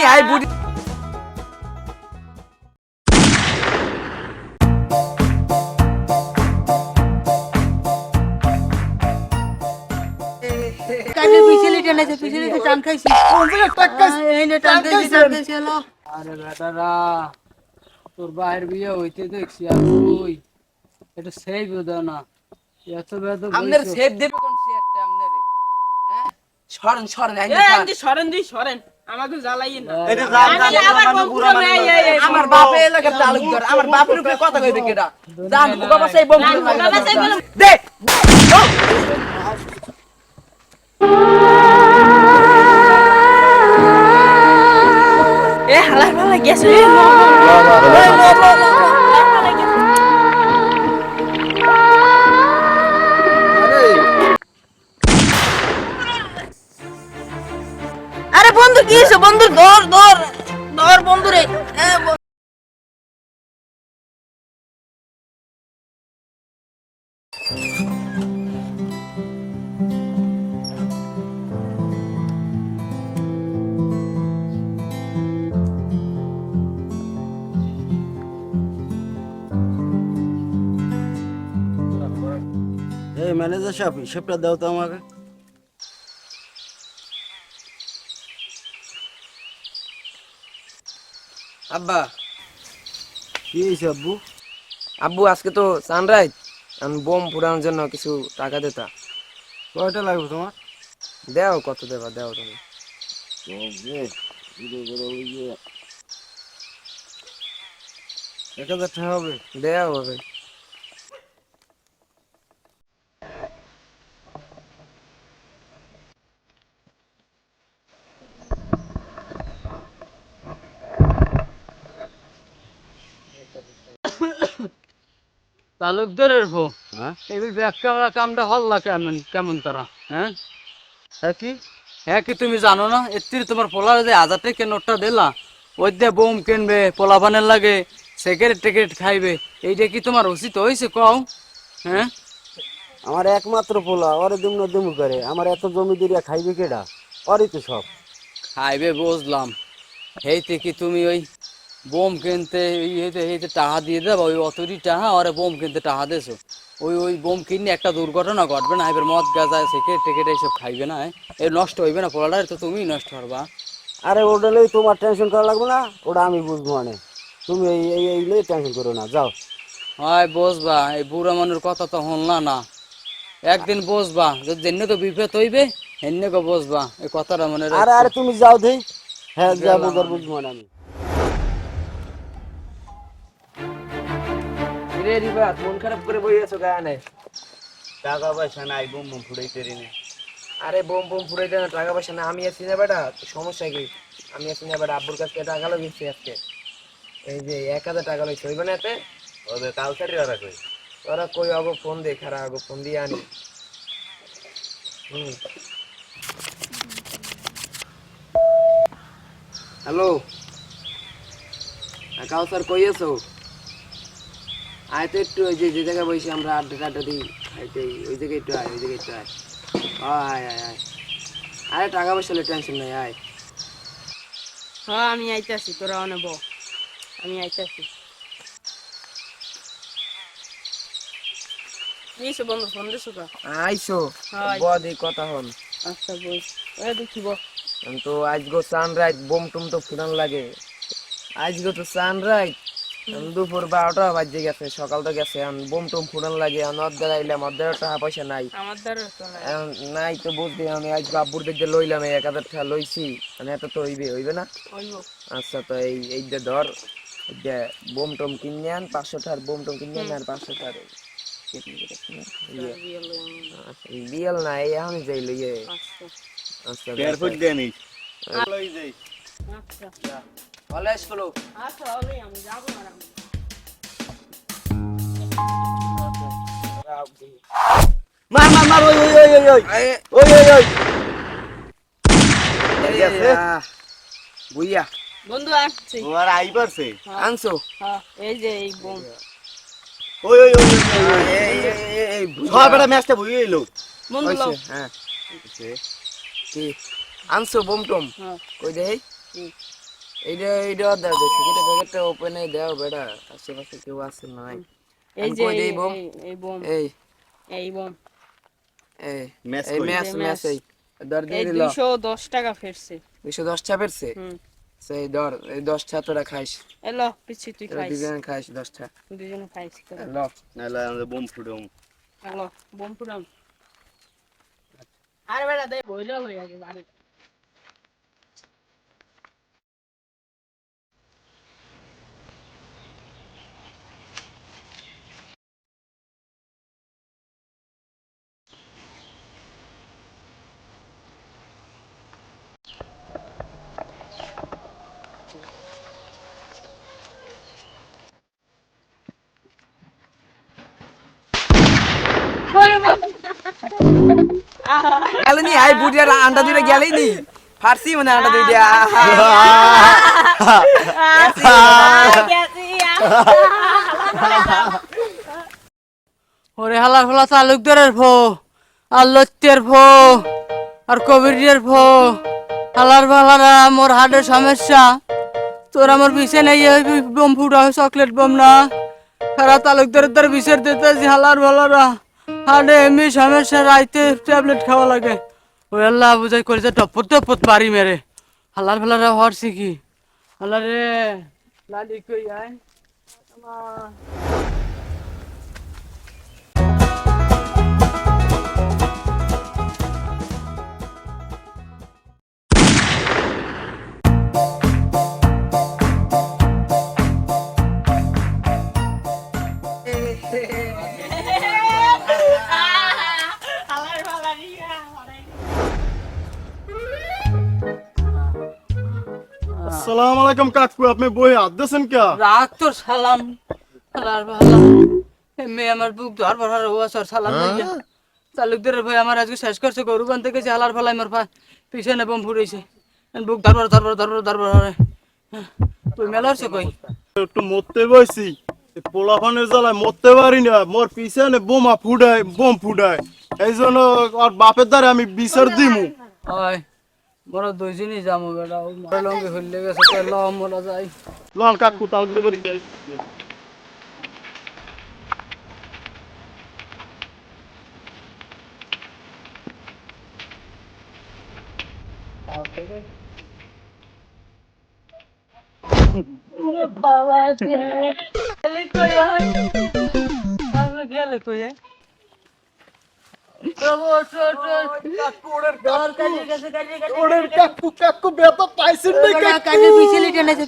আমি আই বুড়ি। কানে পিছলে টেনেছে পিছলে তো টান খাইছি। এই নে টান খাইছি টান খাইছি হলো। আরে বেটারা তোর বিয়ে হইতে দেখছি আর ওই এটা না এত বেদ দেবে কোন হ্যাঁ? সরেন সরেন সরেন দি সরেন। আমাকে জ্বালাইয়েন না এটা জান আমি আবার বকুড়া নাই এই এই আমার বাপে এলাকার তালুকদার আমার বাপের উপরে কথা কইবে কেডা জান বাবা সেই বম বাবা সেই বম। দে এ হালা হালা গেছে কি বন্ধু ধর ধর ধর বন্ধু। রে ম্যানেজার সাহেব হিসেবটা দাও তো আমাকে। আব্বা। কি হয়েছে আব্বু? আব্বু আজকে তো সানরাইজ আমি বোম ফুরানোর জন্য কিছু টাকা দিতা কয়টা লাগবে তোমার? দেও কত দেবা দেও তুমি। এক হাজার টাকা হবে। দেও হবে। তালুকদারের ভো হ্যাঁ? এই ব্যাখ্যা কামটা হল্লা কেমন কেমন তারা হ্যাঁ? হ্যাঁ কি? হ্যাঁ কি তুমি জানো না? এর তোমার পোলার যে হাজার টাকা নোটটা দিলা ওই দিয়ে বোম কিনবে পোলা বানের লাগে সিগারেট টিকেট খাইবে এইটা কি তোমার উচিত হয়েছে কও? হ্যাঁ? আমার একমাত্র পোলা ওরে দিম না দিমু করে আমার এত জমি দিরিয়া খাইবে কেডা? ওরই তো সব। খাইবে বুঝলাম। এইতে কি তুমি ওই বোম কিনতে এই হইতে হইতে টাকা দিয়ে দেবা ওই অতরি টাকা আরে বোম কিনতে টাকা দেছো। ওই ওই বোম কিনে একটা দুর্ঘটনা ঘটবে না এবার মদ গাঁজা সিগারেট টিকেট এইসব খাইবে না এ নষ্ট হইবে না পোলাটা তো তুমিই নষ্ট করবা। আরে ওটা লই তোমার টেনশন করা লাগবে না ওটা আমি বুঝব মানে। তুমি এই এই এই লই টেনশন করো না যাও। হয় বসবা এই বুড়া মানুষের কথা তো হনলা না। একদিন বসবা যদি জেনে তো বিপদ হইবে এনে গো বসবা এই কথাটা মনে আরে আরে তুমি যাও দেই। হ্যাঁ যা বুঝার বুঝব না আমি। রে রিবা মন খারাপ করে বই আছো গানে টাকা পয়সা নাই বুম বুম ফুড়াইতে রে আরে বোম বোম ফুরাইতে না টাকা পয়সা না আমি আছি না বেটা সমস্যা কি? আমি আছি না বেটা আব্বুর কাছে টাকা লাগিয়েছি আজকে। এই যে এক হাজার টাকা লইছে হইবে না এতে? ওদের কালচারি ওরা কই? তোরা কই আগো ফোন দে খারা আগো ফোন দিয়ে আনি। হ্যালো? কাউসার কই আছো? আয় তো একটু ওই যে যে জায়গায় বসে আমরা আড্ডা টাড্ডা দিই খাইতে ওই জায়গায় একটু আয় ওই জায়গায় একটু আয়। আয় আয় আয় আরে টাকা পয়সা টেনশন নাই আয়। হ্যাঁ আমি আইতাছি তোরা অনেব আমি আইতাছি। কি বন্ধু ফোন দিছো কা আইসো বদি কথা হন। আচ্ছা এ দেখিব তো আজগো সানরাইজ বোম টুম তো ফুটান লাগে। আজগো তো সানরাইজ দুপুর বারোটা বাজে গেছে সকাল তো গেছে আমি বোম টুম ফুটান লাগে আমি অর্ধেক আইলাম অর্ধেক টাকা পয়সা নাই। আমার দ্বারা তো নাই। তো বুঝতে আমি আজ বাবুর দিকে লইলাম এক হাজার টাকা লইছি মানে এত তো হইবে হইবে না? আচ্ছা তো এই এই যে ধর যে বোম টম কিনে আন পাঁচশো টাকার বোম টম কিনে আন আর পাঁচশো টাকার বিয়েল না এই এখন যাই লইয়ে। আচ্ছা। আচ্ছা লই যাই আচ্ছা হলে আমি যাব না আমি। মার মার মার ওই ওই ওই ওই ওই। ওই ওই ওই। এই, আহ, বুইয়া। বন্ধু আসছি। ও আই পারছে আনছো? হ্যাঁ এই যে এই বোম। ওই ওই ওই ওই, ওই এই, এই, এই, এই, বুইয়া। সব বেটা ম্যাচটা বুঝে এলো বন্ধু লও হ্যাঁ। আনছো বোম টম? হ্যাঁ। কই দেই। এইটা এইটা দাও দে সিগারেটের প্যাকেটটা ওপেনে দাও বেটা। আশেপাশে কেউ আছে নাই। এই যে এই- বোম? এই- এই এই। এই বোম। এই ম্যাচ এই ম্যাচ ম্যাচ ম্যাচ। এই। দর দিয়ে দিল। দুইশো দশ টাকা ফেরছে। সেই ধর এই দশটা তোরা খাইস। এলো পিছি তুই খাইস। দুজন খাইস দশটা দুজনে খাইস তোরা। ল। নাহলে আমাদের বোম এলো পুরাম আরে বেটা দে বইলো হয়ে গেছে বাড়ি গেলে নি আই বুড়িয়ার আন্ডা দুইটা গেলেই নি ফার্সি মানে আন্ডা দুইটা। ওরে হালার ফালা তালুকদারের ভো আর লত্যের ভো আর কবিরের ভো। হালার ফালারা মোর হার্টের সমস্যা। তোর আমার বিষে নেই বোম ফুটা চকলেট বোম না। সারা তালুকদারের তার বিষের দিতেছি হালার ফালারা। হার্টে এমনি সমস্যা রাইতে ট্যাবলেট খাওয়া লাগে। ওই আল্লাহ, বুঝাই করেছে টপর টপত পারি মেরে। হালার ফালারা হরছি কি? হালারে লালি কই আয়? আমার আসসালামু আলাইকুম কাকু আপনি বই হাত দিয়েছেন কে? রাগ তোর সালাম। হালার ভালা। এমনি আমার বুক ধর ভরার ও সর সালাম লইয়া চালুকদের ভাই আমার আজকে শেষ করছে গরু বানতে গেছে হালার ফালাই মোর পা পিছনে বম ফুটেছে বুক ধরবার ধরবার ধরবার ধরবার হরে তুই মেলারছে কই? একটু মরতে বইছি। পোলাফানের জ্বালায় মরতে পারি না। মোর পিছনে বোমা ফুটায় বোম ফুটায়। এই জন্য আর বাপের দ্বারা আমি বিচার দিমু। ওই। বড় দুইজনই যাব বেটা ও মারা লঙ্গে হইলে গেছে তে ল মোরা যাই। লন কাকু তাও দেবেন গেলে কই ওরের কাকু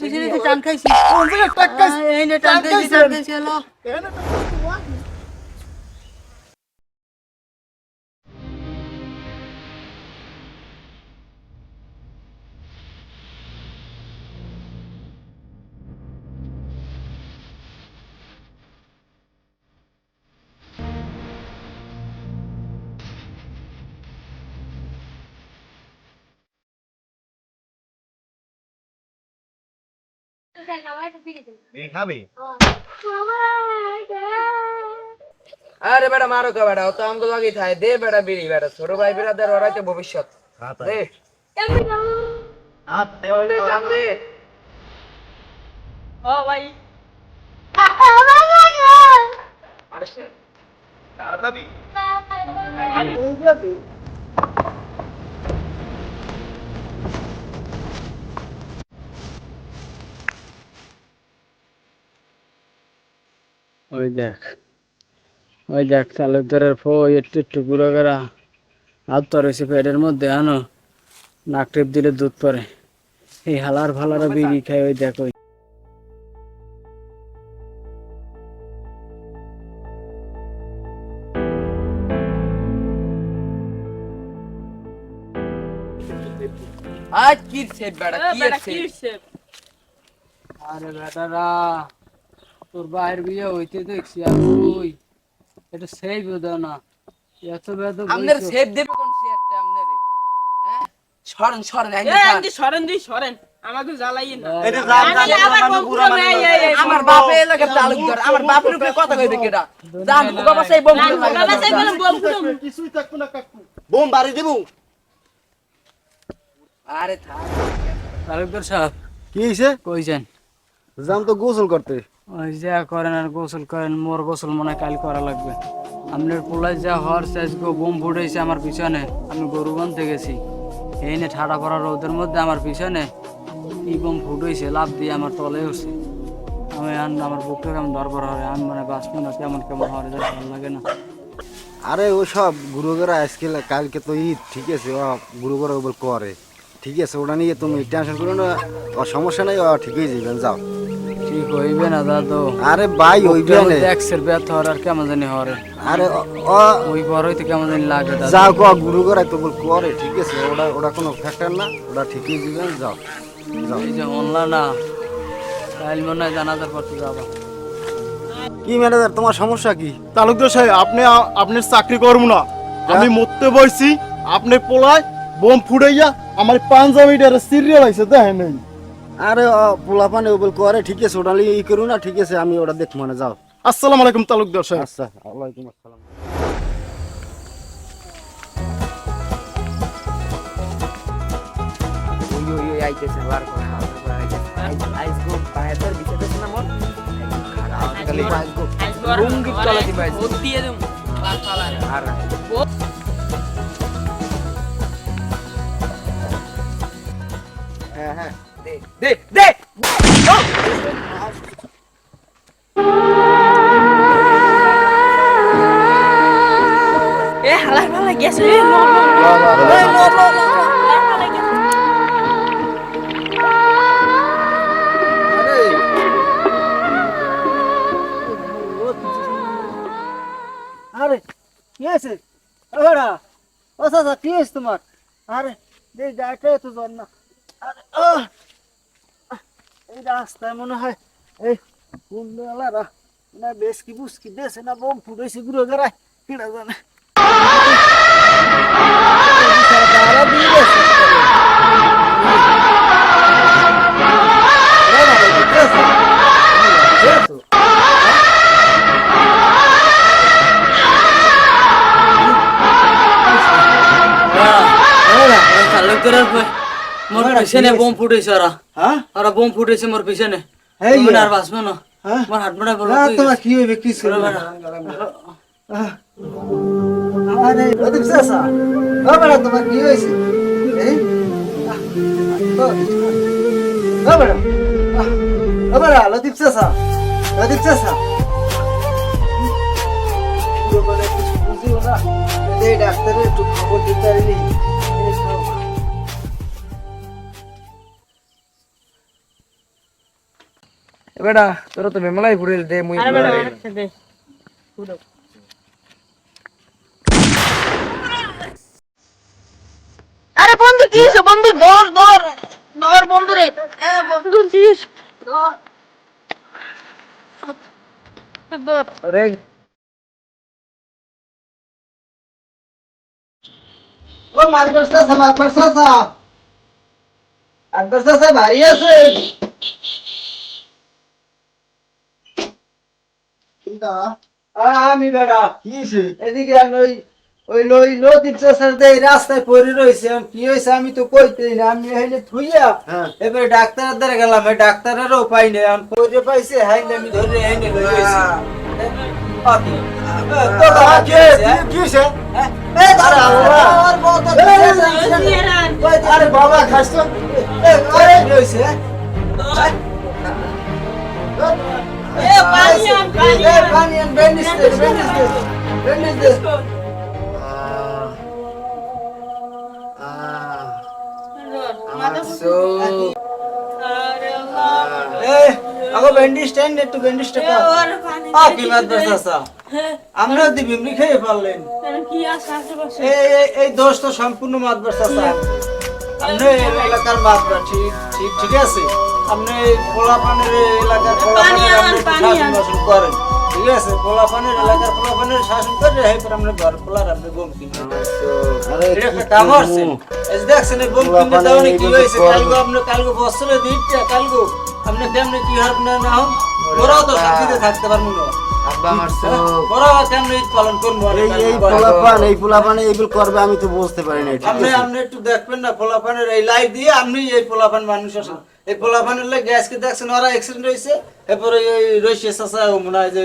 পিছলে টান খাইছি। টান খাইছি খাবে? আরে বেটা মারো কে বেটা? ও তো আমগো লাগি থাকে দে বেটা বিড়ি বেটা। ছোট ভাই বিরাদের ওরাই তো ভবিষ্যৎ। দে। দে জান দে। ও ভাই। ওই দেখ ওই দেখ তালুকদারের ফো একটু একটু গুঁড়ো করা হাত তো রয়েছে পেটের মধ্যে আনো নাক টেপ দিলে দুধ পরে। এই হালার ফালারা বিড়ি খায় ওই দেখ ওই। আজ কি সে বেটা কি হইছে? আরে বেটারা তোর বাইরের বিয়ে হইতে দেখছি আর ওই এটা সেই বেদা না এত বেদা আমনের সেভ দেবে কোন সেটটা আমনের হ্যাঁ? সরেন সরেন আইন এ, আন্টি সরেন দি সরেন। আমাকে জ্বালাইয়েন না। এটা এই, এই, এই, আমার বাপে এলাকা তালুকদার আমার বাপের উপরে কথা কইবে কেডা? জান বাবা সেই বম বাবা সাই বলেন বোম কিছুই থাকবে না কাকু বোম বাড়ি দেবো আরে থাক। তালুকদার সাহেব কি হয়েছে কইছেন যাম তো গোসল করতে। ওই যা করেন আর গোসল করেন, মোর গোসল মনে কাল করা লাগবে। আপনার পোলায় যা হর শেষ গো বোম ফুটেছে আমার পিছনে। আমি গরু বানতে গেছি। এই নে ঠাডা পড়া রোদের মধ্যে আমার পিছনে কি বোম ফুটেছে লাভ দিয়ে আমার তলে উঠছে। আমি আন, আমার বুকটা কেমন দরবার হবে আমি মানে বাঁচবো না, কেমন কেমন হওয়ার ভালো লাগে না। আরে ও সব গুরুগরা আজকে কালকে তো ঈদ, ঠিক আছে, ও গুরুগরা করে। ঠিক আছে, ওটা নিয়ে তুমি টেনশন করো না, ও সমস্যা নাই, ও ঠিকই যাবেন, যাও। ঠিক হইবে না দাদু। আরে ভাই ওইবে না। একসের ব্যথ হওয়ার কেমন জানি হরে। আরে ও- ও ওই পর হইতে কেমন জানি লাগে দাদু। যাও কো গুরুগরা তো বল করে ঠিক আছে ওটা ওটা কোনো ফ্যাক্টর না ওটা ঠিক হয়ে যাও যাও। এই যে অনলা না কাল মনে হয় জানাজার পড়তে যাব। কি ম্যানেজার তোমার সমস্যা কি? তালুকদার সাহেব আপনি আপনার চাকরি করব না। আমি মরতে বসছি আপনি পোলায় বোম ফুটাইয়া আমার পাঞ্জাবিটার সিরিয়াল আছে দেখেন। নাই আরে পোলাপানে ওগুলো করে ঠিক আছে ওটা ই করু না ঠিক আছে আমি ওটা দেখ মানে যাও। আসসালামু আলাইকুম তালুকদার সাহেব আচ্ছা ওয়ালাইকুম আসসালাম। আইতেছে বার না আর হ্যাঁ হ্যাঁ। দে দে দে এ হালাই হালাই গেছে এ লো লো লো লো লো লো আরে কি আছে ওরা ও চাচা কি তোমার আরে এই গাড়িটা তো জ্বর না আরে! এই রাস্তায় মনে হয় এই কুন্ডলারা না বেশ কি বুঝকি দেশে না বোম ফুটেছে গুঁড়ো গড়ায় কিনা জানে তারা দিয়ে গেছে। না, না, দেখতেছো? দেখতেছো? মোর পিছনে বোম ফুটেছে ওরা। হ্যাঁ? ওরা বোম ফুটেছে মোর পিছনে। তুমি আর বাঁচবো না। হ্যাঁ? হাত মোটা বলো। তোমার কি হইবে? কি ছিল? আরে ওদিক চাচা ও তোমার কি হয়েছে? এই? পুরো মানে কিছু বুঝিও না। এই ডাক্তারের একটু খবর দিতে পারিনি বেটা তোরা তো মেমলাই ঘুরে দে মুই আরে আরে বন্ধু কি হয়েছে? বন্ধু ধর ধর ধর বন্ধু রে। বন্ধু কি? ধর। রে ও মারবার চাচা মারবার চাচা আকবর চাচা ভারী আছে। আমি বেড়া। এদিকে ওই ওই লই নদীর চাষার রাস্তায় পড়ে রয়েছে কি হয়েছে আমি তো কইতেই না। আমি হইলে থুইয়া এবারে ডাক্তারের দ্বারা গেলাম। এই ডাক্তারেরও পাই না আমি পড়ে পাইছে হাই আমি ধরে হাইনে লই হয়েছে আরে বাবা খাস তো। আরে রয়েছে আমরা দি বিমরি খেয়ে পারলেন কি এই দোষ তো সম্পূর্ণ মাদ্রাস আসা আপনি এলাকার মাদ্রা ঠিক ঠিক ঠিক আছে? আপনি পোলাপানের এলাকার পোলাপানের শাসন বাসন করেন। ঠিক আছে পোলাপানের এলাকার পোলাপানের শাসন করে এরপর আমরা ঘর পোলার আপনি বোম কাম আছে। দেখছেন এই বোম কি হয়েছে? কালকে আপনি কালকে বস্ত্র দিচ্ছে কালকে আপনি কেমনি কি হবে না না হোক ওরাও তো শান্তিতে থাকতে পারব না। আব্বা আমার চোখ বড় কেমন ঈদ পালন করব আর এই কাল এই পরে? পোলাপান এই পোলাপান এইগুলো করবে আমি তো বুঝতে পারি না আপনি একটু দেখবেন না পোলাপানের এই লাইভ দিয়ে আপনি এই পোলাপান মানুষ এই পোলাপানের লাগে গ্যাসকে দেখছেন ওরা অ্যাক্সিডেন্ট হয়েছে এরপরে এই রয়েছে চাচা মনে হয় যে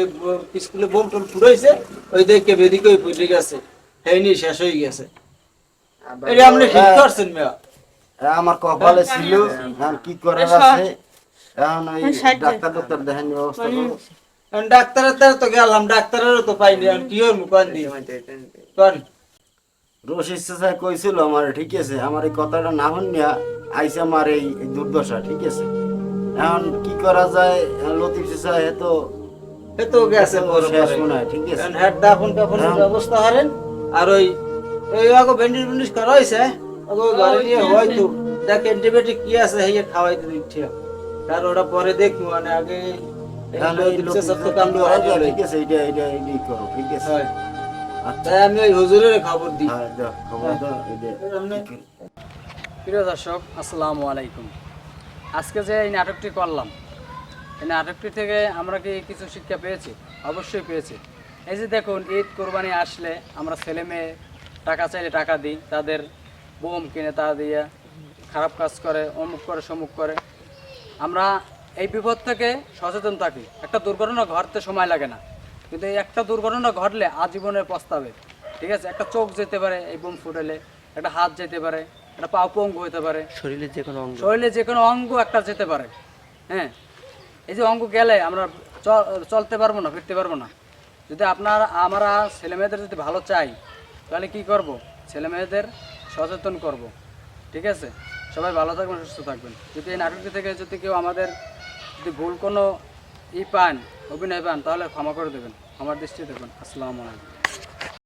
স্কুলে বোম টোম ফুরাইছে ওই দেখে বেদিকে ওই পুজে গেছে। এই নিয়ে শেষ হয়ে গেছে। এটা আপনি ঠিক করছেন মেয়া। আমার কপালে ছিল কি করার আছে? এখন ওই ডাক্তার ডাক্তার দেখানি ব্যবস্থা ডাক্তারের দ্বারা তো গেলাম ডাক্তারেরও তো পাইনি এখন কি ওর মুখান দিয়ে কন? রশিদ চাচা কইছিল আমার ঠিক আছে আমার এই কথাটা না হন নিয়া আইসে আমার এই দুর্দশা ঠিক আছে? এখন কি করা যায়? লতিফ চাচা এ তো এ তো গেছে শেষ মনে হয় ঠিক আছে? হেড দাফন টাফনের হ্যাঁ। ব্যবস্থা হারেন আর ওই ওই আগে ব্যান্ডেজ ব্যান্ডেজ করা হয়েছে ওকে ঘরে নিয়ে হয়তো দেখ অ্যান্টিবায়োটিক কি আছে হেয়ে খাওয়াইতে দিচ্ছি। আর ওটা পরে দেখব মানে আগে ঠিক আছে করো ঠিক আছে? আচ্ছা। আমি ওই হুজুরের খবর দিই। হ্যাঁ খবর দাও প্রিয় দর্শক আসসালামু আলাইকুম। আজকে যে এই নাটকটি করলাম এই নাটকটি থেকে আমরা কি কিছু শিক্ষা পেয়েছি? অবশ্যই পেয়েছি। এই যে দেখুন ঈদ কোরবানি আসলে আমরা ছেলে মেয়ে টাকা চাইলে টাকা দিই তাদের বোম কিনে তা দিয়ে খারাপ কাজ করে অমুক করে সমুক করে। আমরা এই বিপদ থেকে সচেতন থাকি। একটা দুর্ঘটনা ঘটতে সময় লাগে না। কিন্তু এই একটা দুর্ঘটনা ঘটলে আজীবনে পস্তাবে। ঠিক আছে? একটা চোখ যেতে পারে এই বোম ফুটেলে। একটা হাত যেতে পারে একটা পা পঙ্গু হতে পারে। শরীরে যে কোনো অঙ্গ। শরীরে যে কোনো অঙ্গ একটা যেতে পারে। হ্যাঁ? এই যে অঙ্গ গেলে আমরা চলতে পারব না ফিরতে পারব না। যদি আপনার আমরা ছেলে মেয়েদের যদি ভালো চাই তাহলে কি করব? ছেলে মেয়েদের সচেতন করব। ঠিক আছে? সবাই ভালো থাকবেন সুস্থ থাকবেন। যদি এই নাটকটি থেকে যদি কেউ আমাদের যদি ভুল কোনো ই পান, অভিনয় পান, তাহলে ক্ষমা করে দেবেন। আমার দৃষ্টি দেবেন আসসালামু আলাইকুম।